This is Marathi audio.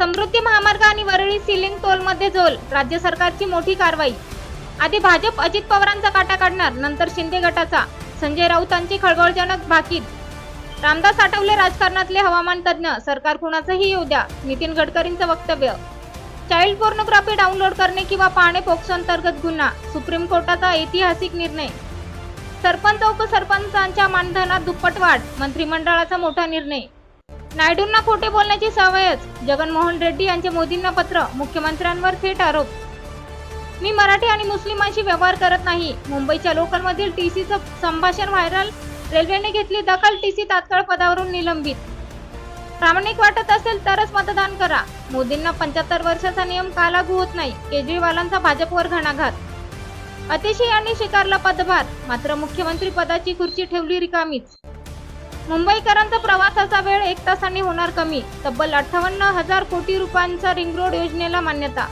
समृद्धी महामार्ग आणि वरळी सिलिंग टोलमध्ये झोल. राज्य सरकारची मोठी कारवाई. आधी भाजप अजित पवारांचा काटा काढणार नंतर शिंदे गटाचा. संजय राऊतांची खळबळजनक भाकीत. रामदास आठवले राजकारणातले हवामान तज्ज्ञ सरकार कुणाचंही येऊ द्या नितीन गडकरींचं वक्तव्य. चाइल्ड पोर्नोग्राफी डाउनलोड करणे किंवा पाहणे पोक्सो अंतर्गत गुन्हा सुप्रीम कोर्टाचा ऐतिहासिक निर्णय. सरपंच उपसरपंचांच्या मानधनात दुप्पट वाढ मंत्रिमंडळाचा मोठा निर्णय. नायडूंना खोटे बोलण्याची सवयच. जगनमोहन रेड्डी यांचे मोदींना पत्र मुख्यमंत्र्यांवर थेट आरोप. मी मराठी आणि मुस्लिमांशी व्यवहार करत नाही. मुंबईच्या लोकलमधील टीसीचं संभाषण व्हायरल. रेल्वेने घेतली दखल टीसी तात्काळ पदावरून निलंबित. प्रामाणिक वाटत असेल तरच मतदान करा. मोदींना पंच्याहत्तर वर्षाचा नियम का लागू होत नाही. केजरीवालांचा भाजपवर घणाघात. अतिशय यांनी स्वीकारला पदभार. मात्र मुख्यमंत्री पदाची खुर्ची ठेवली रिकामीच. मुंबईकरांचा प्रवासाचा वेळ एक तासांनी होणार कमी. तब्बल अठ्ठावन्न हजार कोटी रुपयांचा रिंग रोड योजनेला मान्यता